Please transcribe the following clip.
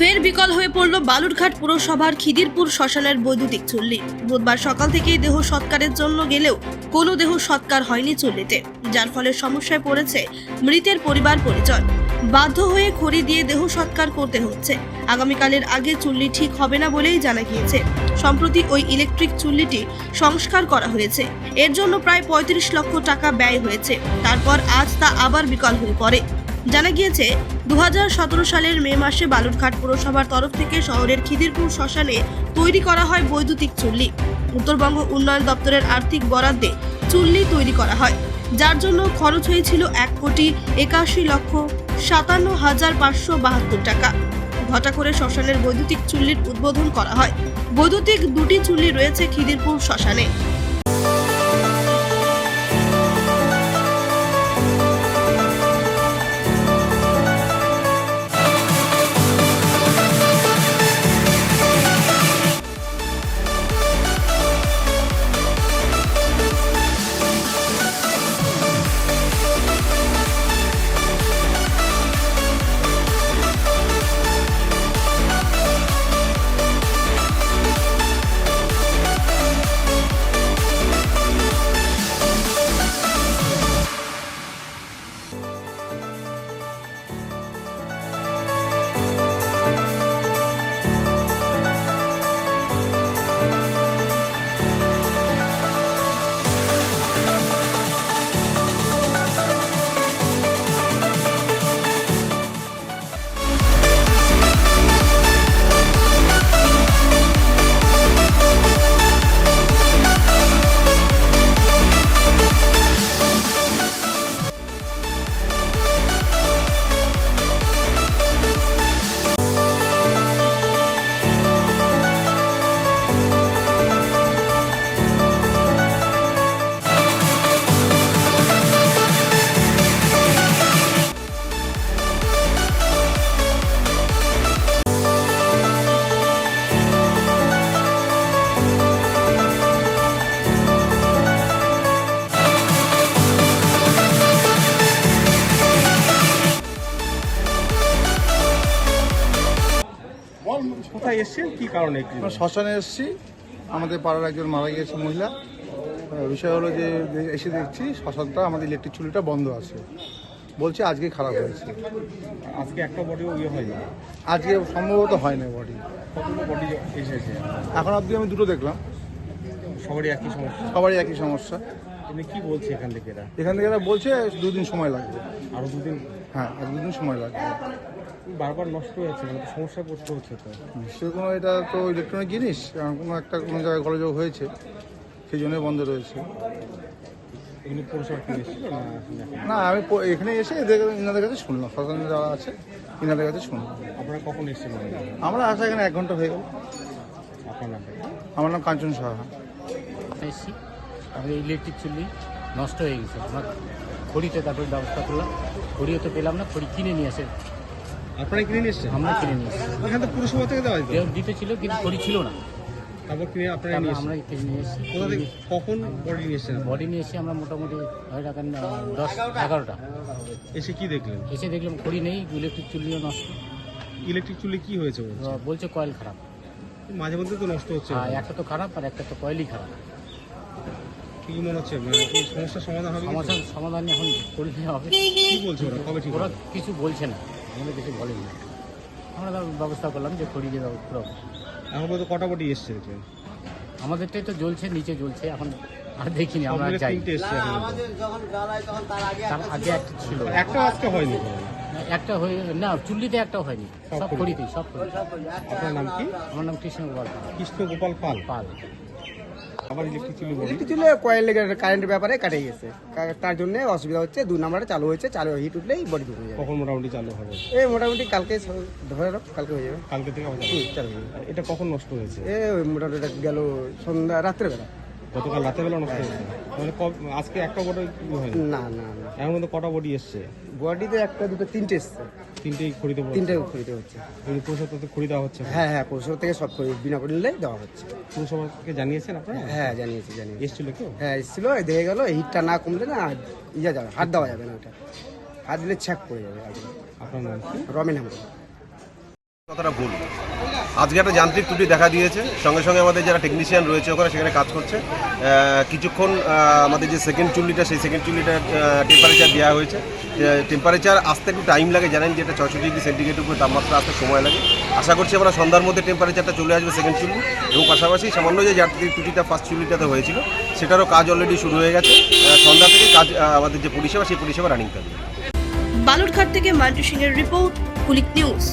ফের বিকল হয়ে পড়ল বালুরঘাট পুরসভার খিদিরপুর শ্মশানের বৈদ্যুতিক চুল্লি। বুধবার সকাল থেকেই দেহ সৎকারের জন্য গেলেও কোনো দেহ সৎকার হয়নি চুল্লিতে, যার ফলে সমস্যায় পড়েছে মৃতের পরিবার পরিচয় বাধ্য হয়ে খড়ি দিয়ে দেহ সৎকার করতে হচ্ছে। আগামীকালের আগে চুল্লি ঠিক হবে না বলেই জানা গিয়েছে। সম্প্রতি ওই ইলেকট্রিক চুল্লিটি সংস্কার করা হয়েছে। এর জন্য প্রায় পঁয়ত্রিশ লক্ষ টাকা ব্যয় হয়েছে। তারপর আজ তা আবার বিকল হয়ে পড়ে। জানা গিয়েছে দু হাজার সতেরো সালের মে মাসে বালুরঘাট পুরসভার তরফ থেকে শহরের খিদিরপুর শ্মশানে তৈরি করা হয় বৈদ্যুতিক চুল্লি। উত্তরবঙ্গ উন্নয়ন দপ্তরের আর্থিক বরাদ্দে চুল্লি তৈরি করা হয়, যার জন্য খরচ হয়েছিল এক কোটি একাশি লক্ষ সাতান্ন হাজার পাঁচশো বাহাত্তর টাকা। ঘটা করে শ্মশানের বৈদ্যুতিক চুল্লির উদ্বোধন করা হয়। বৈদ্যুতিক দুটি চুল্লি রয়েছে খিদিরপুর শ্মশানে। কোথায় এসছেন? কি কারণে আমরা শ্মশানে এসেছি। আমাদের পাড়ার একজন মারা গিয়েছে মহিলা। বিষয় হলো যে এসে দেখছি শ্মশানটা আমাদের ইলেকট্রিক চুলিটা বন্ধ আছে। বলছে আজকে খারাপ হয়েছে। আজকে একটা বডি ইয়ে হয়নি। আজকে সম্ভবত হয় না বডি কতগুলো বডি এসেছে? এখন অবধি আমি দুটো দেখলাম। সবারই একই সমস্যা? সবারই একই সমস্যা। এমনি কি বলছে এখান থেকে এরা? এখান থেকে এরা বলছে দুদিন সময় লাগবে। আরও দুদিন? হ্যাঁ আর দুদিন সময় লাগবে। বারবার নষ্ট হয়েছে মানে সমস্যা করতে হচ্ছে তো। নিশ্চয়ই কোনো এটা তো ইলেকট্রনিক জিনিস কারণ কোনো একটা কোনো জায়গায় গোলযোগ হয়েছে সেই জন্যই বন্ধ রয়েছে। না আমি এখানে এসে এদের ইনাদের কাছে শুনলাম শ্মশানে যারা আছে ইনাদের কাছে শুনলাম। আপনারা কখন এসেছেন আমরা আসা এখানে এক ঘণ্টা হয়ে গেল? আমার নাম কাঞ্চন সাহা। এসেছি। আমাদের ইলেকট্রিক চুল্লি নষ্ট হয়ে গেছে। আমরা খড়িতে তারপরে ব্যবস্থা করলাম। খড়িও তো পেলাম না খড়ি কিনে নিয়ে আসে। আপনারা কিনে নিয়ে এসছেন? আমরা কিনে নিয়ে এসেছি। এখান থেকে পুরসভা থেকে দেওয়া যেত দিতে ছিল কিন্তু খড়ি ছিল না। তারপর কিনে আপনারা নিয়ে আমরা কিনে নিয়ে এসেছি। কোথা থেকে কখন বডি নিয়ে এসছেন বডি নিয়ে এসে আমরা মোটামুটি হয় রাখান দশ এগারোটা। এসে কি দেখলেন? এসে দেখলাম খড়ি নেই ইলেকট্রিক চুল্লিও নষ্ট। ইলেকট্রিক চুলি কি হয়েছে বলছে কয়েল খারাপ। মাঝে মধ্যে তো নষ্ট হচ্ছে। একটা তো খারাপ আর একটা তো কয়েলই খারাপ। কি মনে হচ্ছে? মানে এই সমস্যার সমাধান হবে সমস্যার সমাধান এখন করলে হবে। কি বলছে ওরা? কবে ঠিক ওরা কিছু বলছে না। আমাদের কিছু বলেনি। আমরা তার ব্যবস্থা করলাম যে খড়ি দিয়ে করব। এখন পর্যন্ত কটা বডি এসছে দেখলেন আমাদেরটাই তো জ্বলছে নিচে জ্বলছে এখন আর দেখিনি আমরা যাই। তার আগে একটা ছিল। একটা আজকে হয়নি একটা হয়ে না চুল্লিতে একটা হয়নি সব খড়িতেই সব খড়ি আপনার নাম কি? আমার নাম কৃষ্ণ গোপাল পাল। কৃষ্ণ গোপাল পাল। পাল। ইলেকট্রিক চুলি কয়েল কারেন্টের ব্যাপারে কাটে গেছে। তার জন্য অসুবিধা হচ্ছে দু নাম্বারটা চালু হয়েছে চালু হিট উঠলেই বডি ঢুকে যাবে। কখন মোটামুটি চালু হবে? এই মোটামুটি কালকে ধরে রাখ কালকে হয়ে যাবে। কালকে থেকে চালু এটা কখন নষ্ট হয়েছে? এ মোটামুটি গেল সন্ধ্যা রাত্রেবেলা। গতকাল রাতের বেলা নষ্ট হয়েছে। মানে আজকে একটা বডি হয়নি? না না না। এখন মধ্যে কটা বডি এসছে? বডিতে একটা দুটো তিনটে এসছে। তিনটেই পড়ছে? তিনটে খরিদে হচ্ছে। যদি পৌরসভা থেকে খড়ি দেওয়া হচ্ছে। হ্যাঁ হ্যাঁ পৌরসভা থেকে সব খড়ি বিনা পড়লে দেওয়া হচ্ছে। পৌরসভাকে জানিয়েছেন আপনারা? হ্যাঁ জানিয়েছি জানিয়েছি। এসছিল কেউ? হ্যাঁ এসেছিল দেখে গেল হিটটা না কমলে না ইয়া যাবে হাত দেওয়া যাবে না ওটা। হাত দিলে ছ্যাক পড়ে যাবে আপনার নাম রমেন হামরা কথাটা ভুল। আজকে একটা যান্ত্রিক ত্রুটি দেখা দিয়েছে। সঙ্গে সঙ্গে আমাদের যারা টেকনিশিয়ান রয়েছে ওখানে সেখানে কাজ করছে। কিছুক্ষণ আমাদের যে সেকেন্ড চুল্লিটা, সেই সেকেন্ড চুল্লিটার টেম্পারেচার দেওয়া হয়েছে। টেম্পারেচার আসতে একটু টাইম লাগে। জানেন যেটা ছশো ডিগ্রি সেন্টিগ্রেড উপরে তাপমাত্রা আসতে সময় লাগে। আশা করছি আমরা সন্ধ্যার মধ্যে টেম্পারেচারটা চলে আসবে সেকেন্ড চুল্লি। এবং পাশাপাশি সামান্য যে যান্ত্রিক ত্রুটিটা ফার্স্ট চুল্লিটাতে হয়েছিল, সেটারও কাজ অলরেডি শুরু হয়ে গেছে। সন্ধ্যা থেকে কাজ আমাদের যে পরিষেবা, সেই পরিষেবা রানিং থাকবে বালুরঘাট থেকে মান্টু সিং এর রিপোর্ট কুলিক নিউজ।